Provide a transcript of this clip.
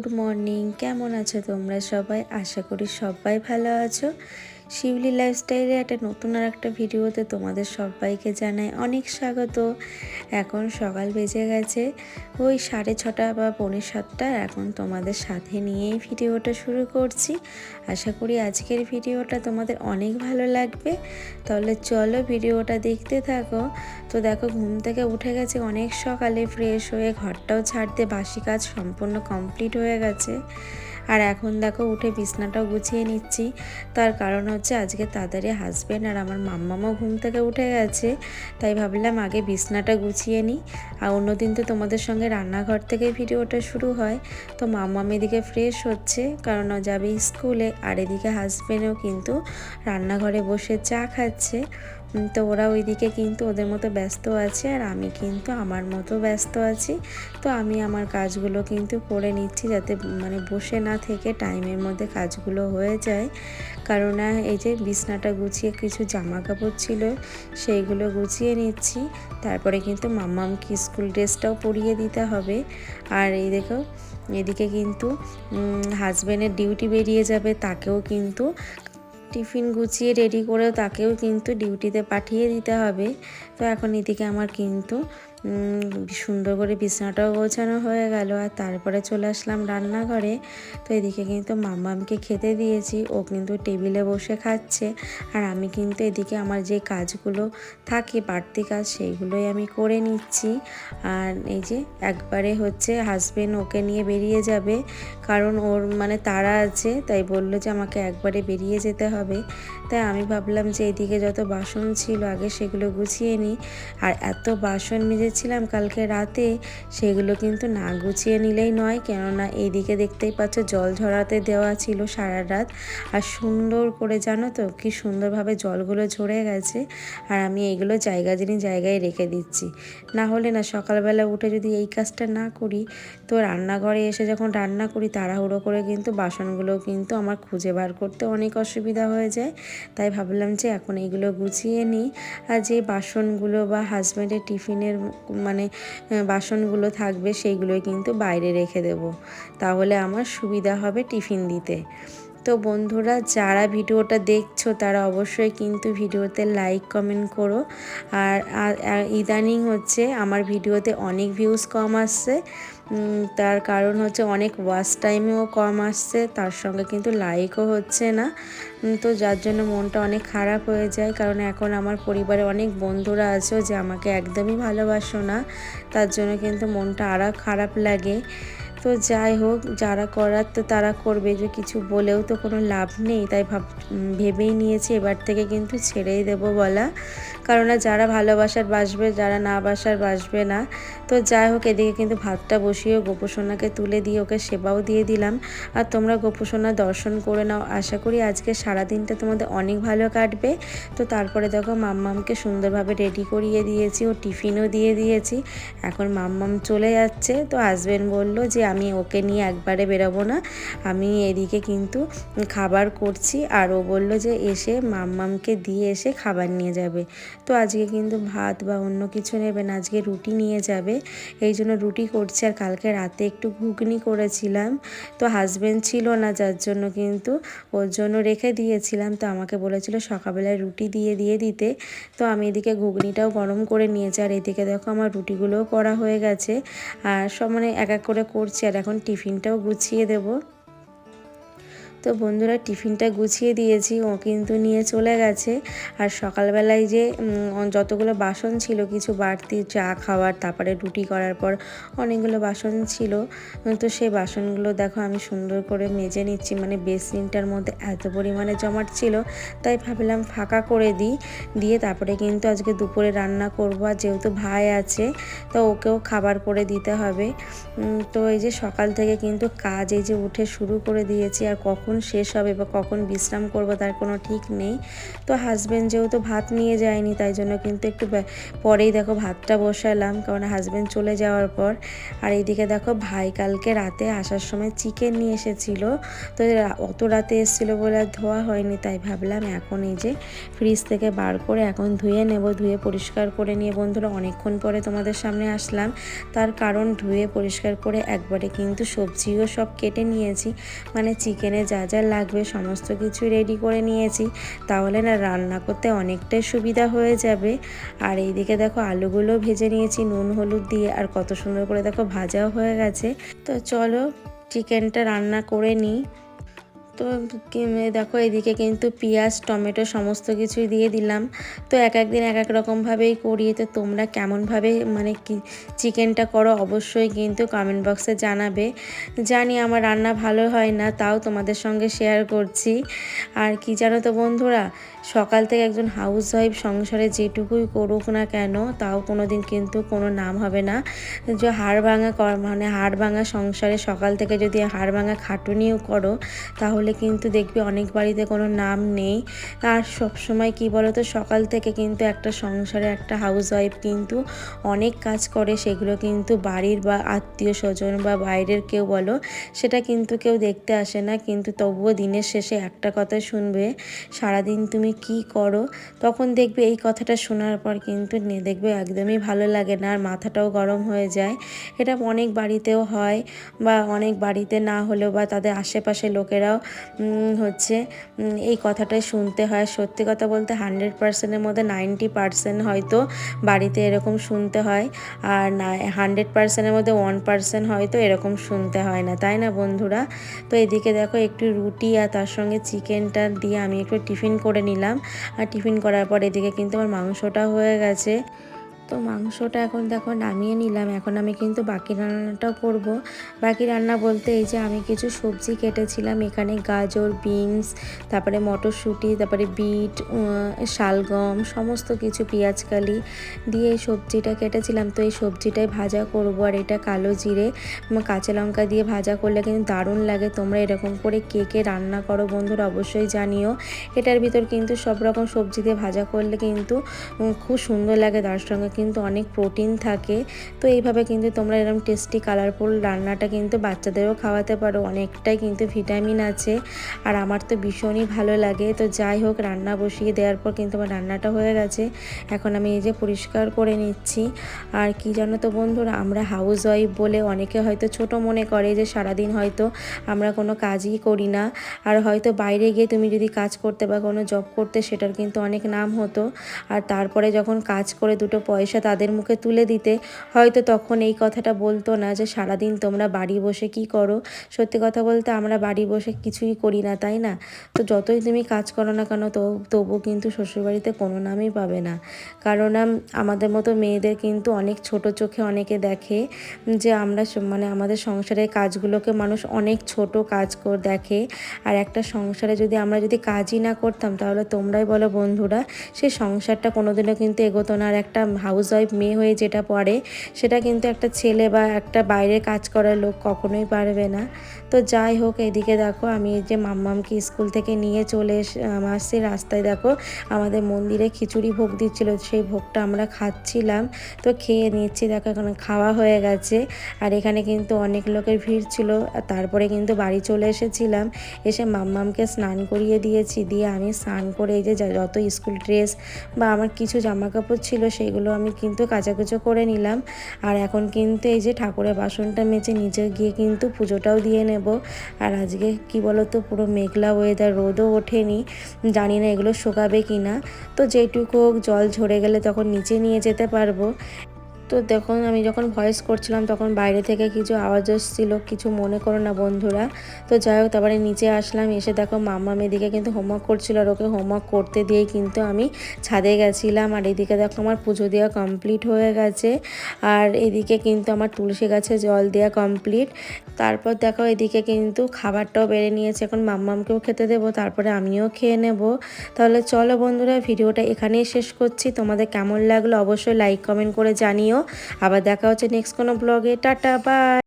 Good morning কেমন আছো তোমরা সবাই? আশা করি সবাই ভালো আছো। শিউলি লাইফস্টাইলে একটা নতুন আর একটা ভিডিওতে তোমাদের সবাইকে জানাই অনেক স্বাগত। এখন সকাল বেজে গেছে, ওই সাড়ে ছটা বা পৌনে সাতটা এখন তোমাদের সাথে নিয়েই ভিডিওটা শুরু করছি। আশা করি আজকের ভিডিওটা তোমাদের অনেক ভালো লাগবে। তাহলে চলো ভিডিওটা দেখতে থাকো। তো দেখো, ঘুম থেকে উঠে গেছে অনেক সকালে ফ্রেশ হয়ে ঘরটাও ছাড়তে বাসি কাজ সম্পূর্ণ কমপ্লিট হয়ে গেছে। আর এখন দেখো, উঠে বিছনাটাও গুছিয়ে নিচ্ছি। তার কারণ হচ্ছে আজকে তাড়াতাড়ি হাজব্যান্ড আর আমার মাম্মামাও ঘুম থেকে উঠে গেছে। তাই ভাবলাম আগে বিছনাটা গুছিয়ে নিই। আর অন্যদিন তো তোমাদের সঙ্গে রান্নাঘর থেকে ভিডিওটা শুরু হয়। তো মাম্মাম এদিকে ফ্রেশ হচ্ছে, কারণ ও যাবে স্কুলে। আর এদিকে হাজব্যান্ডও কিন্তু রান্নাঘরে বসে চা খাচ্ছে। তো ওরা ওইদিকে কিন্তু ওদের মতো ব্যস্ত আছে আর আমি কিন্তু আমার মতো ব্যস্ত আছি। তো আমি আমার কাজগুলো কিন্তু করে নিচ্ছি যাতে মানে বসে না থেকে টাইমের মধ্যে কাজগুলো হয়ে যায়। কারণ এই যে বিছনাটা গুছিয়ে কিছু জামা কাপড় ছিল সেইগুলো গুছিয়ে নিচ্ছি। তারপরে কিন্তু মাম্মামকে স্কুল ড্রেসটাও পরিয়ে দিতে হবে। আর এই দেখো, এদিকে কিন্তু হাজব্যান্ডের ডিউটি বেরিয়ে যাবে, তাকেও কিন্তু টিফিন গুছিয়ে রেডি করেও তাকেও কিন্তু ডিউটিতে পাঠিয়ে দিতে হবে। তো এখন এদিকে আমার কিন্তু সুন্দর করে বিছানাটাও গোছানো হয়ে গেল আর তারপরে চলে আসলাম রান্নাঘরে। তো এদিকে কিন্তু মাম্মামকে খেতে দিয়েছি, ও কিন্তু টেবিলে বসে খাচ্ছে আর আমি কিন্তু এদিকে আমার যে কাজগুলো থাকে, বাড়তি কাজ সেইগুলোই আমি করে নিচ্ছি। আর এই যে একবারে হচ্ছে হাজবেন্ড ওকে নিয়ে বেরিয়ে যাবে, কারণ ওর মানে তারা আছে, তাই বলল যে আমাকে একবারে বেরিয়ে যেতে হবে। তাই আমি ভাবলাম যে এদিকে যত বাসন ছিল আগে সেগুলো গুছিয়ে নিই। আর এত বাসন মেজেছিলাম কালকে রাতে, সেগুলো কিন্তু না গুছিয়ে নিলেই নয়। কেননা এইদিকে দেখতেই পাচ্ছ জল ঝরাতে দেওয়া ছিল সারা রাত। আর সুন্দর করে জানো তো, কি সুন্দরভাবে জলগুলো ঝরে গেছে। আর আমি এইগুলো জায়গা জিনিস জায়গায় রেখে দিচ্ছি। না হলে না সকালবেলা উঠে যদি এই কাজটা না করি, তো রান্নাঘরে এসে যখন রান্না করি, তাড়াহুড়ো করে কিন্তু বাসনগুলো কিন্তু আমার খুঁজে বার করতে অনেক অসুবিধা হয়ে যায়। তাই ভাবলাম যে এখন এইগুলো গুছিয়ে নিই। আর যে বাসনগুলো বা হাজব্যান্ডের টিফিনের মানে বাসনগুলো থাকবে সেইগুলোই কিন্তু বাইরে রেখে দেব। তাহলে আমার সুবিধা হবে টিফিন দিতে। তো বন্ধুরা, যারা ভিডিওটা দেখছ তারা অবশ্যই কিন্তু ভিডিওতে লাইক কমেন্ট করো। আর ইদানিং হচ্ছে আমার ভিডিওতে অনেক ভিউজ কম আসছে। তার কারণ হচ্ছে অনেক ওয়াচ টাইমেও কম আসছে, তার সঙ্গে কিন্তু লাইকও হচ্ছে না। তো যার জন্য মনটা অনেক খারাপ হয়ে যায়, কারণ এখন আমার পরিবারে অনেক বন্ধুরা আছো যে আমাকে একদমই ভালোবাসো না। তার জন্য কিন্তু মনটা আরও খারাপ লাগে। তো যাই হোক, যারা করার তো তারা করবে যে কিছু বলেও তো কোনো লাভ নেই। তাই ভাব ভেবেই নিয়েছি এবার থেকে কিন্তু ছেড়েই দেবো বলা। কারণ যারা ভালোবাসার বাসবে, যারা না বাসার বাসবে না। তো যাই হোক, এদিকে কিন্তু ভাতটা বসিয়ে গোপসোনাকে তুলে দিয়ে ওকে সেবাও দিয়ে দিলাম। আর তোমরা গোপসোনা দর্শন করে নাও। আশা করি আজকে সারা দিনটা তোমাদের অনেক ভালো কাটবে। তো তারপরে দেখো মাম্মামকে সুন্দরভাবে রেডি করিয়ে দিয়েছি। ও টিফিনও দিয়ে দিয়েছি। এখন মাম্মাম চলে যাচ্ছে। তো হাজবেন্ড বলল যে আমি ওকে নিয়ে একবারে বেরোবো না। আমি এদিকে কিন্তু খাবার করছি আর ও বলল যে এসে মাম্মামকে দিয়ে এসে খাবার নিয়ে যাবে। তো আজকে কিন্তু ভাত বা অন্য কিছু নেবে না, আজকে রুটি নিয়ে যাবে। এই জন্য রুটি করছি আর কালকে রাতে একটু ঘুগনি করেছিলাম। তো হাজবেন্ড ছিল না, যার জন্য কিন্তু ওর জন্য রেখে দিয়েছিলাম। তো আমাকে বলেছিল সকালবেলায় রুটি দিয়ে দিয়ে দিতে। তো আমি এদিকে ঘুগনিটাও গরম করে নিয়েছি। আর এদিকে দেখো আমার রুটিগুলোও করা হয়ে গেছে। আর সব মানে এক এক করে করছি। আর এখন টিফিনটাও গুছিয়ে দেবো। তো বন্ধুরা টিফিনটা গুছিয়ে দিয়েছি, ও কিন্তু নিয়ে চলে গেছে। আর সকালবেলায় যে যতগুলো বাসন ছিল, কিছু বাড়তি চা খাওয়ার, তারপরে রুটি করার পর অনেকগুলো বাসন ছিল। তো সেই বাসনগুলো দেখো আমি সুন্দর করে মেজে নিচ্ছি মানে বেসিনটার মধ্যে এত পরিমাণে জমাট ছিল, তাই ভাবলাম ফাঁকা করে দিই। দিয়ে তারপরে কিন্তু আজকে দুপুরে রান্না করব, আর যেহেতু ভাই আছে, তো ওকেও খাবার করে দিতে হবে। তো এই যে সকাল থেকে কিন্তু কাজ এই যে উঠে শুরু করে দিয়েছি, আর কখন কখন শেষ হবে বা কখন বিশ্রাম করব তার কোনো ঠিক নেই। তো হাজব্যান্ড যেহেতু ভাত নিয়ে যায়নি, তাই জন্য কিন্তু একটু পরেই দেখো ভাতটা বসালাম। কারণ হাজব্যান্ড চলে যাওয়ার পর, আর এইদিকে দেখো ভাই কালকে রাতে আসার সময় চিকেন নিয়ে এসেছিল। তো অত রাতে এসেছিল বলে আর ধোয়া হয়নি, তাই ভাবলাম এখন এই যে ফ্রিজ থেকে বার করে এখন ধুয়ে নেব। ধুয়ে পরিষ্কার করে নিয়ে বন্ধুরা অনেকক্ষণ পরে তোমাদের সামনে আসলাম। তার কারণ ধুয়ে পরিষ্কার করে একবারে কিন্তু সবজিও সব কেটে নিয়েছি। মানে চিকেনে যা যা যা লাগবে সমস্ত কিছু রেডি করে নিয়েছি। তাহলে না রান্না করতে অনেকটাই সুবিধা হয়ে যাবে। আর এইদিকে দেখো আলুগুলো ভেজে নিয়েছি, নুন, হলুদ দিয়ে, আর কত সুন্দর করে দেখো ভাজাও হয়ে গেছে। তো চলো চিকেনটা রান্না করে নিই। তো দেখো, এদিকে কিন্তু পেঁয়াজ, টমেটো সমস্ত কিছুই দিয়ে দিলাম। তো এক একদিন এক এক রকমভাবেই করি। তো তোমরা কেমনভাবে মানে কি চিকেনটা করো অবশ্যই কিন্তু কমেন্ট বক্সে জানাবে। জানি আমার রান্না ভালো হয় না, তাও তোমাদের সঙ্গে শেয়ার করছি। আর কি জানো তো বন্ধুরা, সকাল থেকে একজন হাউস ওয়াইফ সংসারে যেটুকুই করুক না কেন, তাও কোনো দিন কিন্তু কোনো নাম হবে না। যে হাড় ভাঙা মানে হাড় ভাঙা সংসারে সকাল থেকে যদি হাড় ভাঙা খাটুনিও করো, তাহলে কিন্তু দেখবে অনেক বাড়িতে কোনো নাম নেই। আর সব সময় কি বলো তো সকাল থেকে কিন্তু একটা সংসারে একটা হাউস ওয়াইফ কিন্তু অনেক কাজ করে, সেগুলো কিন্তু বাড়ির বা আত্মীয় স্বজন বা বাইরের কেউ বলো, সেটা কিন্তু কেউ দেখতে আসে না। কিন্তু তবুও দিনের শেষে একটা কথা শুনবে, সারাদিন তুমি কি করো? তখন দেখবে এই কথাটা শোনার পর কিন্তু দেখবে একদমই ভালো লাগে না, আর মাথাটাও গরম হয়ে যায়। এটা অনেক বাড়িতেও হয় বা অনেক বাড়িতে না হলেও বা তাদের আশেপাশে লোকেরাও হচ্ছে এই কথাটাই শুনতে হয়। সত্যি কথা বলতে হান্ড্রেড পার্সেন্টের মধ্যে নাইনটি পার্সেন্ট হয়তো বাড়িতে এরকম শুনতে হয়। আর না হান্ড্রেড পার্সেন্টের মধ্যে ওয়ান পার্সেন্ট হয়তো এরকম শুনতে হয় না। তাই না বন্ধুরা? তো এদিকে দেখো, একটু রুটি আর তার সঙ্গে চিকেনটা দিয়ে আমি একটু টিফিন করে নিলাম। আর টিফিন করার পর এদিকে কিন্তু আমার মাংসটা হয়ে গেছে। তো মাংসটা এখন দেখো নামিয়ে নিলাম। এখন আমি কিন্তু বাকি রান্নাটাও করব। বাকি রান্না বলতে এই যে আমি কিছু সবজি কেটেছিলাম। এখানে গাজর, বিনস, তারপরে মটরশুঁটি, তারপরে বিট শালগম, সমস্ত কিছু পেঁয়াজকালি দিয়ে এই সবজিটা কেটেছিলাম। তো এই সবজিটাই ভাজা করব আর এটা কালো জিরে কাঁচা লঙ্কা দিয়ে ভাজা করলে কিন্তু দারুণ লাগে। তোমরা এরকম করে কে কে রান্না করো বন্ধুরা অবশ্যই জানিও। এটার ভিতর কিন্তু সব রকম সবজি দিয়ে ভাজা করলে কিন্তু খুব সুন্দর লাগে। তার সঙ্গে কিন্তু অনেক প্রোটিন থাকে। তো এইভাবে কিন্তু তোমরা এরকম টেস্টি কালারফুল রান্নাটা কিন্তু বাচ্চাদেরও খাওয়াতে পারো। অনেকটাই কিন্তু ভিটামিন আছে। আর আমার তো ভীষণই ভালো লাগে। তো যাই হোক, রান্না বসিয়ে দেওয়ার পর কিন্তু আমার রান্নাটা হয়ে গেছে। এখন আমি এই যে পরিষ্কার করে নিচ্ছি। আর কি জানো তো বন্ধুরা, আমরা হাউস ওয়াইফ বলে অনেকে হয়তো ছোট মনে করে যে সারাদিন হয়তো আমরা কোনো কাজই করি না। আর হয়তো বাইরে গিয়ে তুমি যদি কাজ করতে বা কোনো জব করতে, সেটার কিন্তু অনেক নাম হতো। আর তারপরে যখন কাজ করে দুটো পয়সা তাদের মুখে তুলে দিতে। হয়তো তখন এই কথাটা বলতো না যে সারাদিন তোমরা বাড়ি বসে কি করো? সত্যি কথা বলতে আমরা বাড়ি বসে কিছুই করি না তাই না? তো যতই তুমি কাজ করো না কেন তো তবু কিন্তু শ্বশুরবাড়িতে কোনো নামই পাবে না। কারণ আম, আমাদের মতো মেয়েদের কিন্তু অনেক ছোট চোখে অনেকে দেখে যে আমরা মানে আমাদের সংসারের কাজগুলোকে মানুষ অনেক ছোট কাজ করে দেখে। আর একটা সংসারে যদি আমরা যদি কাজই না করতাম তাহলে তোমরাই বলো বন্ধুরা সেই সংসারটা কোনোদিনও কিন্তু এগোতো না। আর একটা হাউস ওয়াইফ মেয়ে হয়ে যেটা পড়ে, সেটা কিন্তু একটা ছেলে বা একটা বাইরে কাজ করার লোক কখনোই পারবে না। তো যাই হোক, এদিকে দেখো, আমি যে মাম্মামকে স্কুল থেকে নিয়ে চলে আসছি রাস্তায়। দেখো, আমাদের মন্দিরে খিচুড়ি ভোগ দিচ্ছিল, সেই ভোগটা আমরা খাচ্ছিলাম। তো খেয়ে নিচ্ছি, দেখো, এখন খাওয়া হয়ে গেছে। আর এখানে কিন্তু অনেক লোকের ভিড় ছিল তারপরে কিন্তু বাড়ি চলে এসেছিলাম। এসে মাম্মামকে স্নান করিয়ে দিয়েছি, দিয়ে আমি স্নান করে এই যে যত স্কুল ড্রেস বা আমার কিছু জামা কাপড় ছিল, সেগুলো আমি কিন্তু কাচাকুচো করে নিলাম। আর এখন কিন্তু এই যে ঠাকুরের বাসনটা মেচে নিচে গিয়ে কিন্তু পুজোটাও দিয়ে নেব। আর আজকে কি বলতো, পুরো মেঘলা ওয়েদার রোদও ওঠেনি। জানি না এগুলো শোকাবে কি না তো যেটুকু জল ঝরে গেলে তখন নিচে নিয়ে যেতে পারব। তো দেখুন, আমি যখন ভয়েস করছিলাম, তখন বাইরে থেকে কিছু আওয়াজ আসছিল, কিছু মনে করো না বন্ধুরা। তো যাই হোক, তারপরে নিচে আসলাম, এসে দেখো মাম্মা মেয়েদিকে কিন্তু হোমওয়ার্ক করছিল, আর ওকে হোমওয়ার্ক করতে দিয়েই কিন্তু আমি ছাদে গেছিলাম। আর এদিকে দেখো আমার পুজো দেওয়া কমপ্লিট হয়ে গেছে, আর এদিকে কিন্তু আমার তুলসী গাছে জল দেওয়া কমপ্লিট তারপর দেখো এদিকে কিন্তু খাবারটাও বেড়ে নিয়েছে, এখন মাম্মামকেও খেতে দেবো, তারপরে আমিও খেয়ে নেব। তাহলে চলো বন্ধুরা, ভিডিওটা এখানেই শেষ করছি। তোমাদের কেমন লাগল অবশ্যই লাইক কমেন্ট করে জানিও। আবার দেখা হচ্ছে নেক্সট কোনো ব্লগে টাটা বাই